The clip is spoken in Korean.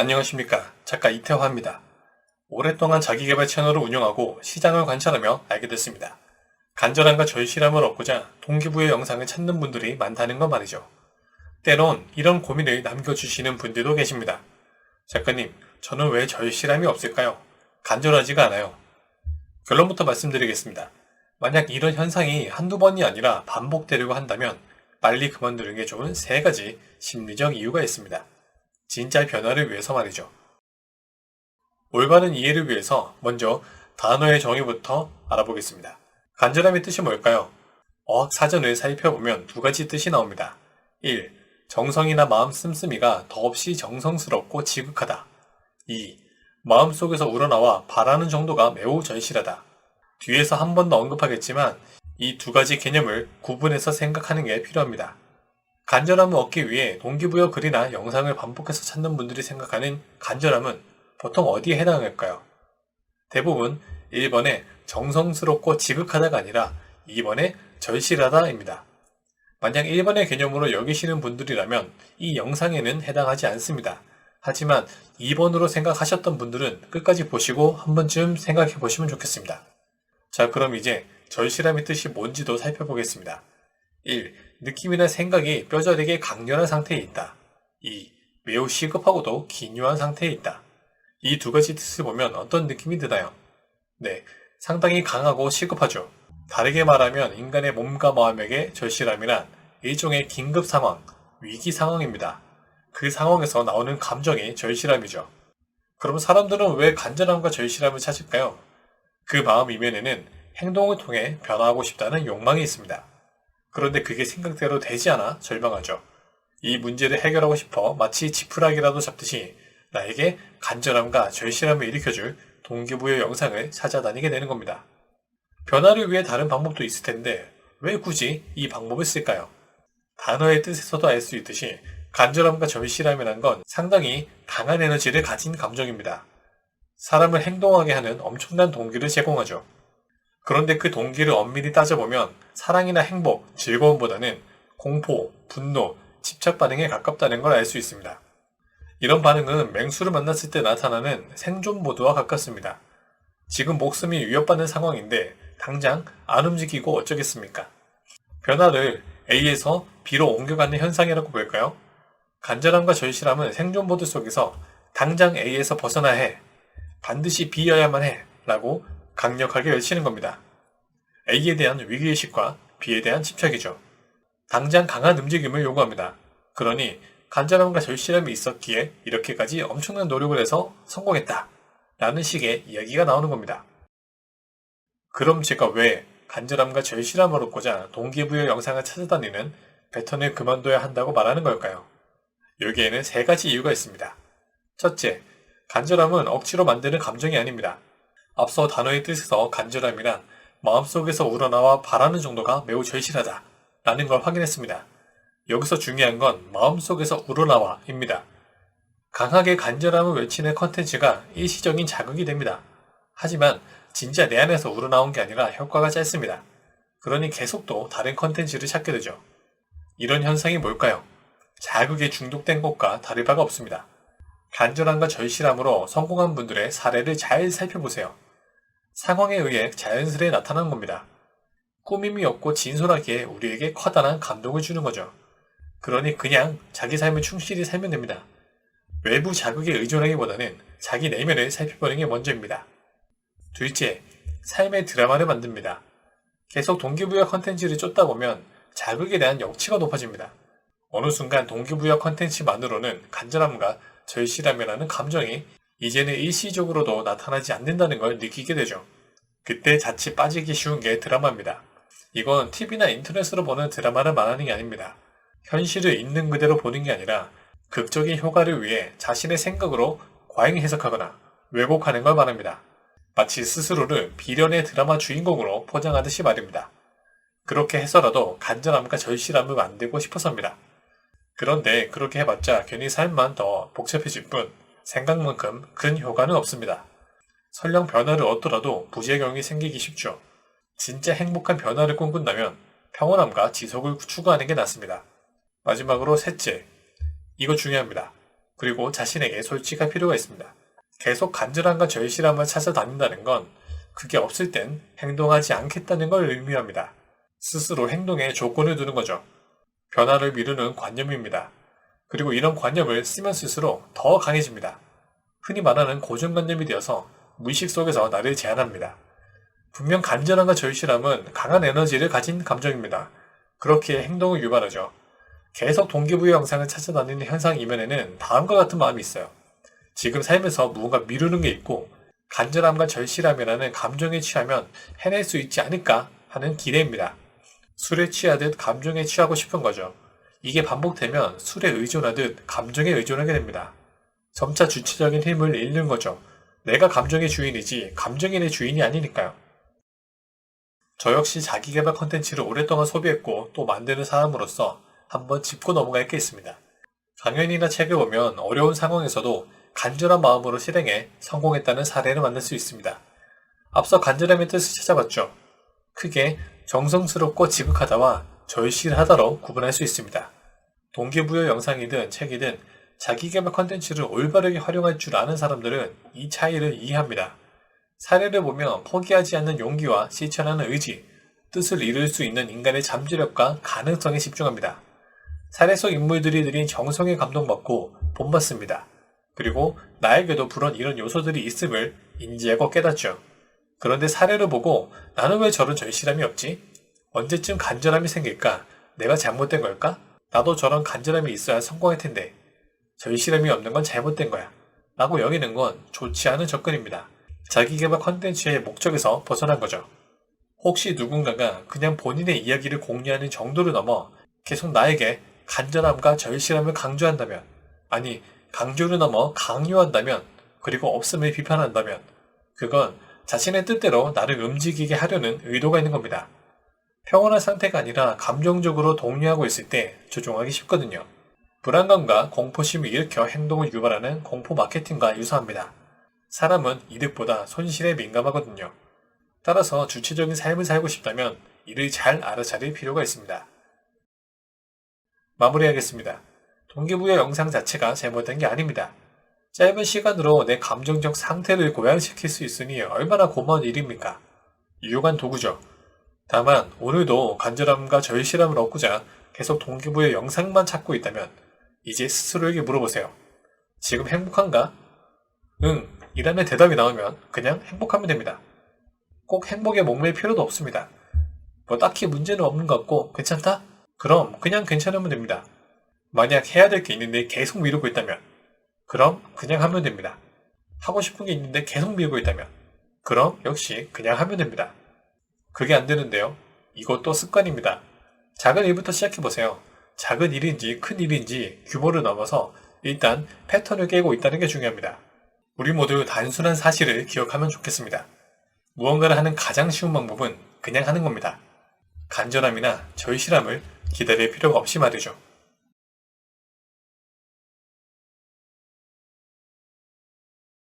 안녕하십니까. 작가 이태화입니다. 오랫동안 자기개발 채널을 운영하고 시장을 관찰하며 알게 됐습니다. 간절함과 절실함을 얻고자 동기부여 영상을 찾는 분들이 많다는 것 말이죠. 때론 이런 고민을 남겨주시는 분들도 계십니다. 작가님, 저는 왜 절실함이 없을까요? 간절하지가 않아요. 결론부터 말씀드리겠습니다. 만약 이런 현상이 한두 번이 아니라 반복되려고 한다면 빨리 그만두는 게 좋은 세 가지 심리적 이유가 있습니다. 진짜 변화를 위해서 말이죠. 올바른 이해를 위해서 먼저 단어의 정의부터 알아보겠습니다. 간절함의 뜻이 뭘까요? 어학 사전을 살펴보면 두 가지 뜻이 나옵니다. 1. 정성이나 마음 씀씀이가 더없이 정성스럽고 지극하다. 2. 마음속에서 우러나와 바라는 정도가 매우 절실하다. 뒤에서 한 번 더 언급하겠지만 이 두 가지 개념을 구분해서 생각하는 게 필요합니다. 간절함을 얻기 위해 동기부여 글이나 영상을 반복해서 찾는 분들이 생각하는 간절함은 보통 어디에 해당할까요? 대부분 1번에 정성스럽고 지극하다가 아니라 2번에 절실하다입니다. 만약 1번의 개념으로 여기시는 분들이라면 이 영상에는 해당하지 않습니다. 하지만 2번으로 생각하셨던 분들은 끝까지 보시고 한 번쯤 생각해 보시면 좋겠습니다. 자, 그럼 이제 절실함의 뜻이 뭔지도 살펴보겠습니다. 1. 느낌이나 생각이 뼈저리게 강렬한 상태에 있다. 2. 매우 시급하고도 기묘한 상태에 있다. 이 두 가지 뜻을 보면 어떤 느낌이 드나요? 네, 상당히 강하고 시급하죠. 다르게 말하면 인간의 몸과 마음에게 절실함이란 일종의 긴급 상황, 위기 상황입니다. 그 상황에서 나오는 감정이 절실함이죠. 그럼 사람들은 왜 간절함과 절실함을 찾을까요? 그 마음 이면에는 행동을 통해 변화하고 싶다는 욕망이 있습니다. 그런데 그게 생각대로 되지 않아 절망하죠. 이 문제를 해결하고 싶어 마치 지푸라기라도 잡듯이 나에게 간절함과 절실함을 일으켜줄 동기부여 영상을 찾아다니게 되는 겁니다. 변화를 위해 다른 방법도 있을 텐데 왜 굳이 이 방법을 쓸까요? 단어의 뜻에서도 알 수 있듯이 간절함과 절실함이란 건 상당히 강한 에너지를 가진 감정입니다. 사람을 행동하게 하는 엄청난 동기를 제공하죠. 그런데 그 동기를 엄밀히 따져보면 사랑이나 행복, 즐거움보다는 공포, 분노, 집착 반응에 가깝다는 걸 알 수 있습니다. 이런 반응은 맹수를 만났을 때 나타나는 생존 모드와 가깝습니다. 지금 목숨이 위협받는 상황인데 당장 안 움직이고 어쩌겠습니까? 변화를 A에서 B로 옮겨가는 현상이라고 볼까요? 간절함과 절실함은 생존 모드 속에서 당장 A에서 벗어나야 해. 반드시 B여야만 해. 라고 강력하게 외치는 겁니다. A에 대한 위기의식과 B에 대한 집착이죠. 당장 강한 움직임을 요구합니다. 그러니 간절함과 절실함이 있었기에 이렇게까지 엄청난 노력을 해서 성공했다. 라는 식의 이야기가 나오는 겁니다. 그럼 제가 왜 간절함과 절실함을 얻고자 동기부여 영상을 찾아다니는 패턴을 그만둬야 한다고 말하는 걸까요? 여기에는 세 가지 이유가 있습니다. 첫째, 간절함은 억지로 만드는 감정이 아닙니다. 앞서 단어의 뜻에서 간절함이란 마음속에서 우러나와 바라는 정도가 매우 절실하다 라는 걸 확인했습니다. 여기서 중요한 건 마음속에서 우러나와입니다. 강하게 간절함을 외치는 컨텐츠가 일시적인 자극이 됩니다. 하지만 진짜 내 안에서 우러나온 게 아니라 효과가 짧습니다. 그러니 계속 또 다른 컨텐츠를 찾게 되죠. 이런 현상이 뭘까요? 자극에 중독된 것과 다를 바가 없습니다. 간절함과 절실함으로 성공한 분들의 사례를 잘 살펴보세요. 상황에 의해 자연스레 나타나는 겁니다. 꾸밈이 없고 진솔하게 우리에게 커다란 감동을 주는 거죠. 그러니 그냥 자기 삶을 충실히 살면 됩니다. 외부 자극에 의존하기보다는 자기 내면을 살펴보는 게 먼저입니다. 둘째, 삶의 드라마를 만듭니다. 계속 동기부여 컨텐츠를 쫓다 보면 자극에 대한 역치가 높아집니다. 어느 순간 동기부여 컨텐츠만으로는 간절함과 절실함이라는 감정이 이제는 일시적으로도 나타나지 않는다는 걸 느끼게 되죠. 그때 자칫 빠지기 쉬운 게 드라마입니다. 이건 TV나 인터넷으로 보는 드라마를 말하는 게 아닙니다. 현실을 있는 그대로 보는 게 아니라 극적인 효과를 위해 자신의 생각으로 과잉 해석하거나 왜곡하는 걸 말합니다. 마치 스스로를 비련의 드라마 주인공으로 포장하듯이 말입니다. 그렇게 해서라도 간절함과 절실함을 만들고 싶어서입니다. 그런데 그렇게 해봤자 괜히 삶만 더 복잡해질 뿐 생각만큼 큰 효과는 없습니다. 설령 변화를 얻더라도 부작용이 생기기 쉽죠. 진짜 행복한 변화를 꿈꾼다면 평온함과 지속을 추구하는 게 낫습니다. 마지막으로 셋째. 이거 중요합니다. 그리고 자신에게 솔직할 필요가 있습니다. 계속 간절함과 절실함을 찾아다닌다는 건 그게 없을 땐 행동하지 않겠다는 걸 의미합니다. 스스로 행동에 조건을 두는 거죠. 변화를 미루는 관념입니다. 그리고 이런 관념을 쓰면 쓸수록 더 강해집니다. 흔히 말하는 고정관념이 되어서 무의식 속에서 나를 제한합니다. 분명 간절함과 절실함은 강한 에너지를 가진 감정입니다. 그렇게 행동을 유발하죠. 계속 동기부여 영상을 찾아다니는 현상 이면에는 다음과 같은 마음이 있어요. 지금 삶에서 무언가 미루는 게 있고 간절함과 절실함이라는 감정에 취하면 해낼 수 있지 않을까 하는 기대입니다. 술에 취하듯 감정에 취하고 싶은 거죠. 이게 반복되면 술에 의존하듯 감정에 의존하게 됩니다. 점차 주체적인 힘을 잃는 거죠. 내가 감정의 주인이지 감정이 내 주인이 아니니까요. 저 역시 자기개발 컨텐츠를 오랫동안 소비했고 또 만드는 사람으로서 한번 짚고 넘어갈 게 있습니다. 강연이나 책을 보면 어려운 상황에서도 간절한 마음으로 실행해 성공했다는 사례를 만날 수 있습니다. 앞서 간절함의 뜻을 찾아봤죠. 크게 정성스럽고 지극하다와 절실하다로 구분할 수 있습니다. 동기부여 영상이든 책이든 자기개발 컨텐츠를 올바르게 활용할 줄 아는 사람들은 이 차이를 이해합니다. 사례를 보면 포기하지 않는 용기와 실천하는 의지, 뜻을 이룰 수 있는 인간의 잠재력과 가능성에 집중합니다. 사례 속 인물들이 드린 정성에 감동받고 본받습니다. 그리고 나에게도 그런 이런 요소들이 있음을 인지하고 깨닫죠. 그런데 사례를 보고 나는 왜 저런 절실함이 없지? 언제쯤 간절함이 생길까? 내가 잘못된 걸까? 나도 저런 간절함이 있어야 성공할 텐데. 절실함이 없는 건 잘못된 거야. 라고 여기는 건 좋지 않은 접근입니다. 자기개발 컨텐츠의 목적에서 벗어난 거죠. 혹시 누군가가 그냥 본인의 이야기를 공유하는 정도를 넘어 계속 나에게 간절함과 절실함을 강조한다면, 아니, 강조를 넘어 강요한다면, 그리고 없음을 비판한다면, 그건 자신의 뜻대로 나를 움직이게 하려는 의도가 있는 겁니다. 평온한 상태가 아니라 감정적으로 동요하고 있을 때 조종하기 쉽거든요. 불안감과 공포심을 일으켜 행동을 유발하는 공포 마케팅과 유사합니다. 사람은 이득보다 손실에 민감하거든요. 따라서 주체적인 삶을 살고 싶다면 이를 잘 알아차릴 필요가 있습니다. 마무리하겠습니다. 동기부여 영상 자체가 잘못된 게 아닙니다. 짧은 시간으로 내 감정적 상태를 고양시킬 수 있으니 얼마나 고마운 일입니까? 유용한 도구죠. 다만 오늘도 간절함과 절실함을 얻고자 계속 동기부여 영상만 찾고 있다면 이제 스스로에게 물어보세요. 지금 행복한가? 응, 이라는 대답이 나오면 그냥 행복하면 됩니다. 꼭 행복에 목매일 필요도 없습니다. 뭐 딱히 문제는 없는 것 같고 괜찮다? 그럼 그냥 괜찮으면 됩니다. 만약 해야 될 게 있는데 계속 미루고 있다면 그럼 그냥 하면 됩니다. 하고 싶은 게 있는데 계속 미루고 있다면 그럼 역시 그냥 하면 됩니다. 그게 안 되는데요. 이것도 습관입니다. 작은 일부터 시작해보세요. 작은 일인지 큰 일인지 규모를 넘어서 일단 패턴을 깨고 있다는 게 중요합니다. 우리 모두 단순한 사실을 기억하면 좋겠습니다. 무언가를 하는 가장 쉬운 방법은 그냥 하는 겁니다. 간절함이나 절실함을 기다릴 필요가 없이 말이죠.